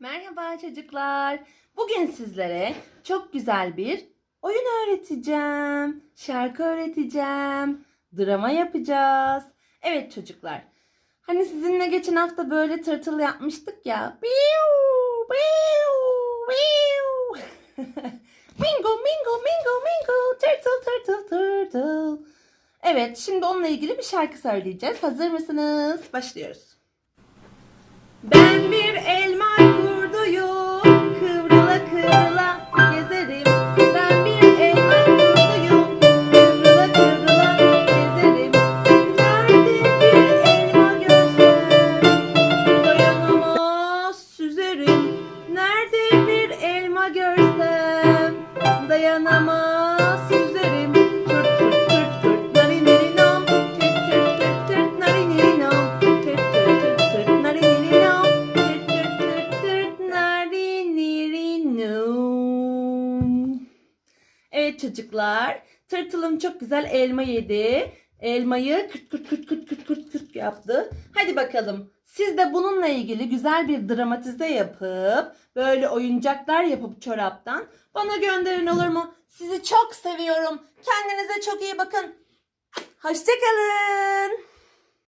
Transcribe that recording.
Merhaba çocuklar. Bugün sizlere çok güzel bir oyun öğreteceğim. Şarkı öğreteceğim. Drama yapacağız. Evet çocuklar. Hani sizinle geçen hafta böyle tırtıl yapmıştık ya. Biu, biu, biu. mingo, mingo, mingo, mingo. Turtle, turtle, turtle. Evet, şimdi onunla ilgili bir şarkı söyleyeceğiz. Hazır mısınız? Başlıyoruz. Ben bir elma elma görsem, dayanamaz süzerim. Tırt tırt tırt tırt narinirinom, tırt tırt tırt tırt narinirinom, tırt tırt tırt tırt narinirinom, tırt tırt tırt tırt narinirinom. Evet çocuklar, tırtılım çok güzel elma yedi. Elmayı kırt kırt kırt kırt kırt kırt kırt yaptı. Hadi bakalım. Siz de bununla ilgili güzel bir dramatize yapıp böyle oyuncaklar yapıp çoraptan bana gönderin olur mu? Sizi çok seviyorum. Kendinize çok iyi bakın. Hoşçakalın.